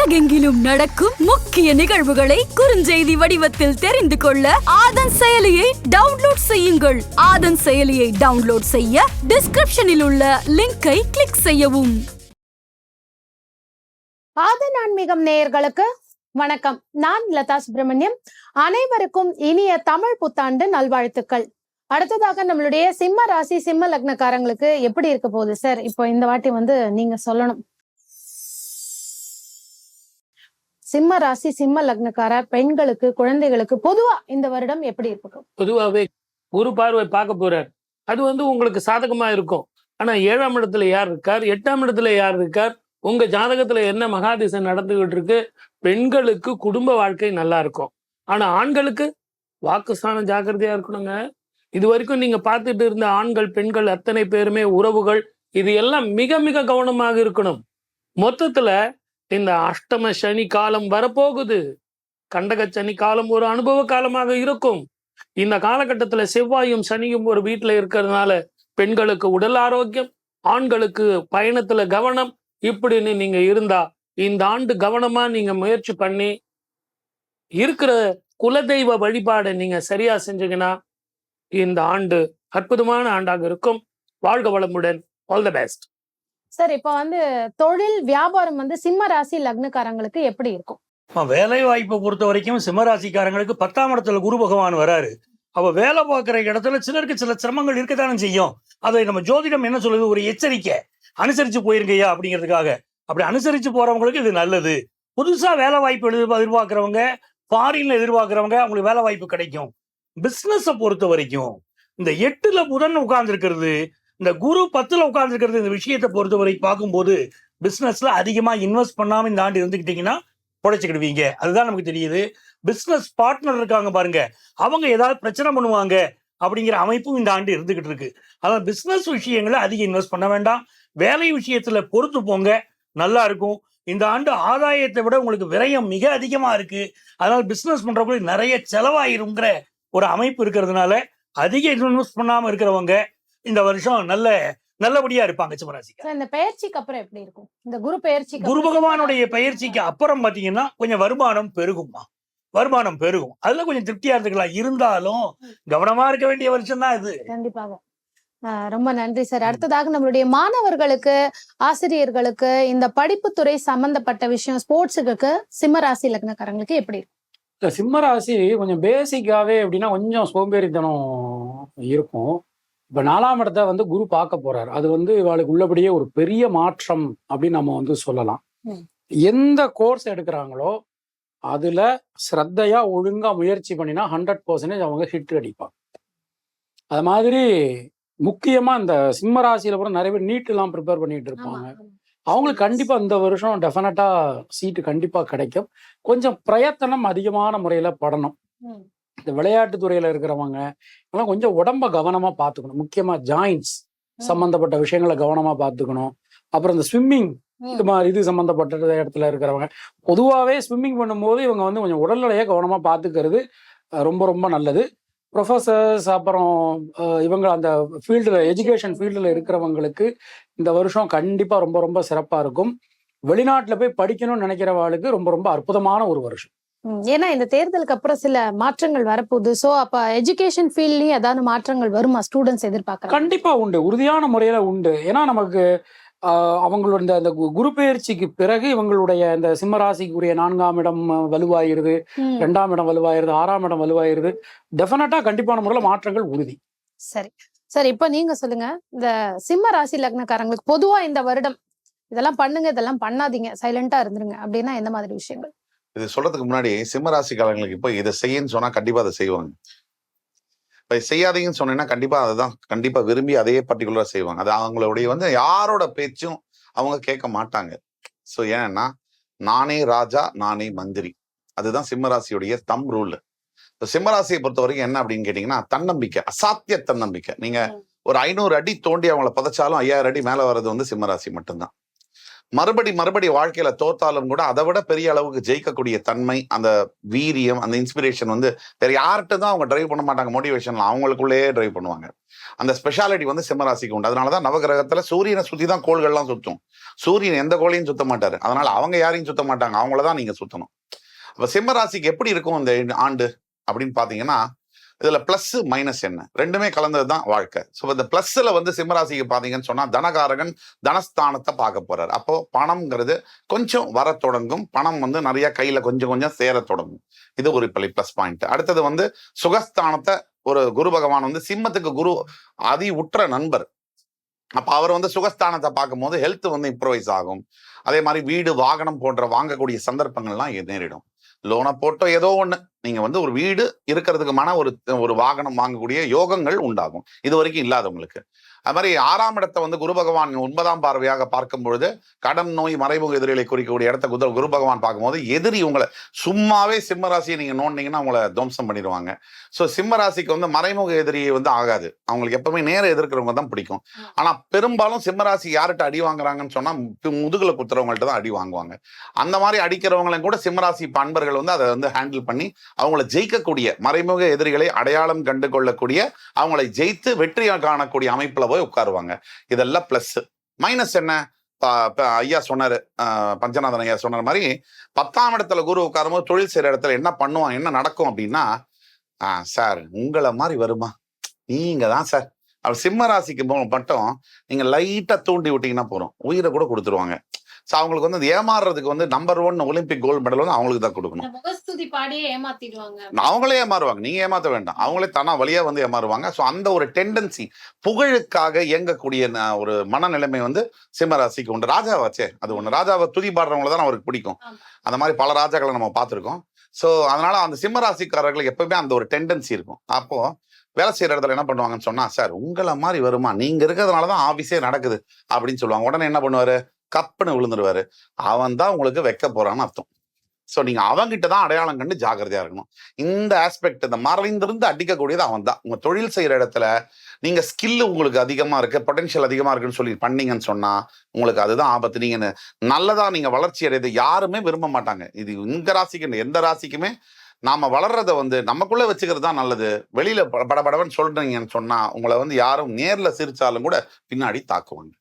உலகெங்கிலும் நடக்கும் முக்கிய நிகழ்வுகளை குறுஞ்செய்தி வடிவத்தில் தெரிந்து கொள்ள ஆதன் செயலியை டவுன்லோட் செய்யுங்கள். ஆதன் செயலியை டவுன்லோட் செய்ய டிஸ்கிரிப்ஷனில் உள்ள லிங்கை கிளிக் செய்யவும். ஆதன் ஆன்மீகம் நேயர்களுக்கு வணக்கம். நான் லதா சுப்பிரமணியம். அனைவருக்கும் இனிய தமிழ் புத்தாண்டு நல்வாழ்த்துக்கள். அடுத்ததாக நம்மளுடைய சிம்ம ராசி சிம்ம லக்னக்காரங்களுக்கு எப்படி இருக்க போகுது சார்? இப்போ இந்த வாட்டி வந்து நீங்க சொல்லணும். சிம்ம ராசி சிம்ம லக்னக்கார பெண்களுக்கு குழந்தைகளுக்கு பொதுவா இந்த வருடம் எப்படி இருக்கும் பொதுவாகவே குரு பார்வை பார்க்க போறார். அது வந்து உங்களுக்கு சாதகமா இருக்கும். ஆனா ஏழாம் இடத்துல யார் இருக்கார்? எட்டாம் இடத்துல யார் இருக்கார்? உங்க ஜாதகத்துல என்ன மகாதிசை நடந்துகிட்டு இருக்கு பெண்களுக்கு குடும்ப வாழ்க்கை நல்லா இருக்கும். ஆனா ஆண்களுக்கு வாக்குஸ்தானம் ஜாக்கிரதையா இருக்கணுங்க. இது வரைக்கும் நீங்க பார்த்துட்டு இருந்த ஆண்கள் பெண்கள் அத்தனை பேருமே உறவுகள் இது எல்லாம் மிக மிக கவனமாக இருக்கணும். மொத்தத்துல இந்த அஷ்டம சனி காலம் வரப்போகுது. கண்டக சனி காலம் ஒரு அனுபவ காலமாக இருக்கும். இந்த காலகட்டத்துல செவ்வாயும் சனியும் ஒரு வீட்டுல இருக்கிறதுனால பெண்களுக்கு உடல் ஆரோக்கியம் ஆண்களுக்கு பயணத்துல கவனம் இப்படின்னு நீங்க இருந்தா இந்த ஆண்டு கவனமா நீங்க முயற்சி பண்ணி இருக்கிற குலதெய்வ வழிபாடை நீங்க சரியா செஞ்சீங்கன்னா இந்த ஆண்டு அற்புதமான ஆண்டாக இருக்கும். வாழ்க வளமுடன். ஆல் த பெஸ்ட் சார் இப்போ வந்து தொழில் வியாபாரம் வந்து சிம்ம ராசி லக்னக்காரங்களுக்கு எப்படி இருக்கும்? வேலை வாய்ப்பை பொறுத்த வரைக்கும் சிம்மராசிக்காரங்களுக்கு பத்தாம் இடத்துல குரு பகவான் வராரு. அவ வேலை பார்க்குற இடத்துல சிலருக்கு சில சிரமங்கள் இருக்கத்தானே செய்யும். அதை நம்ம ஜோதிடம் என்ன சொல்லுது? ஒரு எச்சரிக்கை. அனுசரிச்சு போயிருங்கய்யா அப்படிங்கிறதுக்காக. அப்படி அனுசரிச்சு போறவங்களுக்கு இது நல்லது. புதுசா வேலை வாய்ப்பு எதிர்பார்க்கிறவங்க ஃபாரின்ல எதிர்பார்க்கிறவங்க அவங்களுக்கு வேலை வாய்ப்பு கிடைக்கும். பிஸ்னஸை பொறுத்த வரைக்கும் இந்த எட்டுல புதன் உட்கார்ந்து இருக்கிறது இந்த குரு பத்துல உட்கார்ந்துருக்கிறது இந்த விஷயத்தை பொறுத்தவரை பார்க்கும்போது பிசினஸ்ல அதிகமா இன்வெஸ்ட் பண்ணாம இந்த ஆண்டு இருந்துக்கிட்டிங்கன்னா பொழைச்சிக்கிடுவீங்க அதுதான் நமக்கு தெரியுது. பிசினஸ் பார்ட்னர் இருக்காங்க பாருங்க. அவங்க ஏதாவது பிரச்சனை பண்ணுவாங்க அப்படிங்கிற அமைப்பும் இந்த ஆண்டு இருந்துகிட்டு இருக்கு. அதான் பிசினஸ் விஷயங்களை அதிகம் இன்வெஸ்ட் பண்ண வேண்டாம். வேலை விஷயத்துல பொறுத்து போங்க. நல்லா இருக்கும். இந்த ஆண்டு ஆதாயத்தை விட உங்களுக்கு விரயம் மிக அதிகமா இருக்கு. அதனால பிசினஸ் பண்றவங்களுக்கு நிறைய செலவாயிருங்கிற ஒரு அமைப்பு இருக்கிறதுனால அதிக இன்வெஸ்ட் பண்ணாம இருக்கிறவங்க இந்த வருஷம் நல்ல நல்லபடியா இருப்பாங்க சிம்மராசிக்கு இந்த பெயர்ச்சிக்கு அப்புறம் எப்படி இருக்கும்? இந்த குரு பெயர்ச்சிக்கு குரு பகவானுடைய பயிற்சிக்கு அப்புறம் பாத்தீங்கன்னா கொஞ்சம் வருமானம் பெருகும்மா. வருமானம் பெருகும். அதுல கொஞ்சம் திருப்தியா இருந்துக்கலாம். இருந்தாலும் கவனமா இருக்க வேண்டிய வருஷம் தான் இது. கண்டிப்பாக. ஆஹ் ரொம்ப நன்றி சார். அடுத்ததாக நம்மளுடைய மாணவர்களுக்கு ஆசிரியர்களுக்கு இந்த படிப்புத்துறை சம்பந்தப்பட்ட விஷயம் ஸ்போர்ட்ஸுக்கு சிம்ம ராசி லக்னக்காரங்களுக்கு எப்படி இருக்கும்? இந்த சிம்ம ராசி கொஞ்சம் பேசிக்காவே எப்படின்னா கொஞ்சம் சோம்பேறித்தனம் இருக்கும். இப்ப நாலாம் இடத்த வந்து குரு பார்க்க போறாரு. அது வந்து இவாளுக்கு உள்ளபடியே ஒரு பெரிய மாற்றம் அப்படின்னு நம்ம வந்து சொல்லலாம். எந்த கோர்ஸ் எடுக்கிறாங்களோ அதுல ஸ்ரத்தையா ஒழுங்கா முயற்சி பண்ணினா ஹண்ட்ரட் பர்சன்டேஜ் அவங்க ஹிட் அடிப்பாங்க. அது மாதிரி முக்கியமா இந்த சிம்ம ராசியில கூட நிறைய பேர் நீட் எல்லாம் ப்ரிப்பேர் பண்ணிட்டு இருப்பாங்க. அவங்களுக்கு கண்டிப்பா இந்த வருஷம் டெஃபினட்டா சீட்டு கண்டிப்பா கிடைக்கும். கொஞ்சம் பிரயத்தனம் அதிகமான முறையில படணும். இந்த விளையாட்டு துறையில இருக்கிறவங்க எல்லாம் கொஞ்சம் உடம்ப கவனமா பார்த்துக்கணும் முக்கியமா ஜாயின்ஸ். சம்பந்தப்பட்ட விஷயங்களை கவனமா பார்த்துக்கணும் அப்புறம் இந்த ஸ்விம்மிங். இது மாதிரி இது சம்பந்தப்பட்ட இடத்துல இருக்கிறவங்க பொதுவாகவே ஸ்விம்மிங் பண்ணும்போது இவங்க வந்து கொஞ்சம் உடல்நிலையை கவனமா பார்த்துக்கிறது ரொம்ப ரொம்ப நல்லது. ப்ரொஃபசர்ஸ் அப்புறம் இவங்க அந்த ஃபீல்டில் எஜுகேஷன் ஃபீல்டில் இருக்கிறவங்களுக்கு இந்த வருஷம் கண்டிப்பா ரொம்ப ரொம்ப சிறப்பா இருக்கும். வெளிநாட்டுல போய் படிக்கணும்னு நினைக்கிறவாளுக்கு ரொம்ப ரொம்ப அற்புதமான ஒரு வருஷம். ஏன்னா இந்த தேர்தலுக்கு அப்புறம் சில மாற்றங்கள் வரப்போகுது. சோ அப்ப எஜுகேஷன் ஃபீல்ட்லயும் ஏதாவது மாற்றங்கள் வருமா? ஸ்டூடெண்ட்ஸ் எதிர்பார்க்கறாங்க. கண்டிப்பா உண்டு. உறுதியான முறையில உண்டு. ஏன்னா நமக்கு அவங்களோட இந்த கு- குரு பெயர்ச்சிக்கு பிறகு இவங்களுடைய இந்த சிம்மராசிக்குரிய நான்காம் இடம் வலுவாயிருது. ரெண்டாம் இடம் வலுவாயிருது. ஆறாம் இடம் வலுவாயிருது. டெஃபினட்டா கண்டிப்பான முறையில் மாற்றங்கள் உறுதி. சரி. சரி இப்ப நீங்க சொல்லுங்க. இந்த சிம்ம ராசி லக்னக்காரங்களுக்கு பொதுவா இந்த வருடம் இதெல்லாம் பண்ணுங்க இதெல்லாம் பண்ணாதீங்க. சைலண்டா இருந்துருங்க. அப்படின்னா எந்த மாதிரி விஷயங்கள்? இது சொல்றதுக்கு முன்னாடி சிம்ம ராசிக்காரங்களுக்கு இப்போ இதை செய்யன்னு சொன்னா கண்டிப்பா அதை செய்வாங்க. இப்ப செய்யாதீங்கன்னு சொன்னீங்கன்னா கண்டிப்பா அதுதான். கண்டிப்பா விரும்பி அதே பர்டிகுலரா செய்வாங்க. அது அவங்களுடைய வந்து யாரோட பேச்சும் அவங்க கேட்க மாட்டாங்க. சோ ஏன்னா நானே ராஜா நானே மந்திரி. அதுதான் சிம்ம ராசியுடைய தம் ரூல் சிம்ம ராசியை பொறுத்த வரைக்கும் என்ன அப்படின்னு கேட்டீங்கன்னா தன்னம்பிக்கை அசாத்திய தன்னம்பிக்கை. நீங்க ஒரு ஐநூறு அடி தோண்டி அவங்கள புதைச்சாலும் ஐயாயிரம் அடி மேல வர்றது வந்து சிம்ம ராசி மட்டும்தான். மறுபடி மறுபடி வாழ்க்கையில தோத்தாலும் கூட அதை விட பெரிய அளவுக்கு ஜெயிக்கக்கூடிய தன்மை அந்த வீரியம் அந்த இன்ஸ்பிரேஷன் வந்து வேற யார்கிட்ட தான் அவங்க டிரைவ் பண்ண மாட்டாங்க. மோட்டிவேஷன்ல அவங்களுக்குள்ளேயே டிரைவ் பண்ணுவாங்க. அந்த ஸ்பெஷாலிட்டி வந்து சிம்மராசிக்கு உண்டு. அதனாலதான் நவகிரகத்துல சூரியனை சுத்தி தான் கோள்கள்லாம் சுத்தும். சூரியன் எந்த கோளையும் சுத்த மாட்டாரு. அதனால அவங்க யாரையும் சுத்த மாட்டாங்க. அவங்கள தான் நீங்க சுத்தணும். அப்ப சிம்மராசிக்கு எப்படி இருக்கும் இந்த ஆண்டு அப்படின்னு பாத்தீங்கன்னா இதுல பிளஸ் மைனஸ் என்ன? ரெண்டுமே கலந்தது தான் வாழ்க்கை. ஸோ இந்த பிளஸ்ல வந்து சிம்மராசிக்கு பாத்தீங்கன்னு சொன்னா தனகாரகன் தனஸ்தானத்தை பார்க்க போறாரு. அப்போ பணம்ங்கிறது கொஞ்சம் வர தொடங்கும். பணம் வந்து நிறைய கையில கொஞ்சம் கொஞ்சம் சேர தொடங்கும். இது ஒரு பிளஸ் பாயிண்ட் அடுத்தது வந்து சுகஸ்தானத்தை ஒரு குரு பகவான் வந்து சிம்மத்துக்கு குரு அதி உற்ற நண்பர். அப்போ அவர் வந்து சுகஸ்தானத்தை பார்க்கும்போது ஹெல்த் வந்து இம்ப்ரூவைஸ் ஆகும். அதே மாதிரி வீடு வாகனம் போன்ற வாங்கக்கூடிய சந்தர்ப்பங்கள்லாம் நேரிடும். லோனை போட்டோ ஏதோ ஒன்று நீங்க வந்து ஒரு வீடு இருக்கிறதுக்குமான ஒரு ஒரு வாகனம் வாங்கக்கூடிய யோகங்கள் உண்டாகும். இது வரைக்கும் இல்லாதவங்களுக்கு. அது மாதிரி ஆறாம் இடத்தை வந்து குரு பகவான் ஒன்பதாம் பார்வையாக பார்க்கும் பொழுது கடன் நோய் மறைமுக எதிரிகளை குறிக்கக்கூடிய இடத்த குரு குரு பகவான் பார்க்கும்போது எதிரி உங்களை சும்மாவே சிம்ம ராசியை நீங்க நோண்டிங்கன்னா உங்களை துவம்சம் பண்ணிடுவாங்க. ஸோ சிம்ம ராசிக்கு வந்து மறைமுக எதிரி வந்து ஆகாது. அவங்களுக்கு எப்பவுமே நேர எதிர்க்கிறவங்க தான் பிடிக்கும். ஆனா பெரும்பாலும் சிம்ம ராசி யார்கிட்ட அடி வாங்குறாங்கன்னு சொன்னா முதுகுல குத்துறவங்கள்ட்ட தான் அடி வாங்குவாங்க. அந்த மாதிரி அடிக்கிறவங்களையும் கூட சிம்மராசி பண்பர்கள் வந்து அதை வந்து ஹேண்டில் பண்ணி அவங்கள ஜெயிக்கக்கூடிய மறைமுக எதிரிகளை அடையாளம் கண்டு கொள்ளக்கூடிய அவங்களை ஜெயித்து வெற்றியை காணக்கூடிய அமைப்பில் போய் உட்காருவாங்க. இதெல்லாம் ப்ளஸ் மைனஸ் என்ன? ஐயா சொன்னார். பஞ்சநாதன் ஐயா சொன்ன மாதிரி பத்தாம் இடத்துல குரு உட்காரும்போது தொழில் செய்கிற இடத்துல என்ன பண்ணுவான் என்ன நடக்கும் அப்படின்னா சார் உங்களை மாதிரி வருமா? நீங்கள் தான் சார் அவர் சிம்ம ராசிக்கு மட்டும் நீங்கள் லைட்டாக தூண்டி விட்டீங்கன்னா போகிறோம் உயிரை கூட கொடுத்துருவாங்க. ஸோ அவங்களுக்கு வந்து ஏமாறுறதுக்கு வந்து number one Olympic gold medal வந்து அவங்களுக்கு தான் கொடுக்கணும். அவங்களே ஏமாறுவாங்க. நீங்க ஏமாத்த வேண்டாம். அவங்களே தனா வழியா வந்து ஏமாறுவாங்க. ஸோ அந்த ஒரு டெண்டன்சி புகழுக்காக இயங்கக்கூடிய ஒரு மனநிலைமை வந்து சிம்மராசிக்கு உண்டு. ராஜாவாச்சே அது ஒண்ணு. ராஜாவை துதி பாடுறவங்கள தான் அவருக்கு பிடிக்கும். அந்த மாதிரி பல ராஜாக்களை நம்ம பார்த்திருக்கோம். ஸோ அதனால அந்த சிம்மராசிக்காரர்களுக்கு எப்பவுமே அந்த ஒரு டெண்டன்சி இருக்கும். அப்போ வேலை செய்யற இடத்துல என்ன பண்ணுவாங்கன்னு சொன்னா சார் உங்களை மாதிரி வருமா? நீங்க இருக்கிறதுனால தான் ஆபீஸே நடக்குது. அப்படின்னு சொல்லுவாங்க. உடனே என்ன பண்ணுவாரு? கப்புன்னு விழுந்துருவாரு. அவன் தான் உங்களுக்கு வைக்க போறான்னு அர்த்தம். ஸோ நீங்கள் அவங்ககிட்ட தான் அடையாளம் கண்டு ஜாக்கிரதையாக இருக்கணும். இந்த ஆஸ்பெக்ட் இந்த மறைந்திருந்து அடிக்கக்கூடியது அவன் தான். உங்கள் தொழில் செய்கிற இடத்துல நீங்கள் ஸ்கில்லு உங்களுக்கு அதிகமாக இருக்குது பொட்டன்ஷியல் அதிகமாக இருக்குன்னு சொல்லி பண்ணீங்கன்னு சொன்னால் உங்களுக்கு அதுதான் ஆபத்து. நீங்கள் நல்லதாக நீங்கள் வளர்ச்சி அடையது யாருமே விரும்ப மாட்டாங்க. இது இந்த ராசிக்கு எந்த ராசிக்குமே நாம் வளர்றத வந்து நமக்குள்ளே வச்சுக்கிறது தான் நல்லது. வெளியில் படபடவன்னு சொல்கிறீங்கன்னு சொன்னால் உங்களை வந்து யாரும் நேரில் சிரித்தாலும் கூட பின்னாடி தாக்குவாங்க.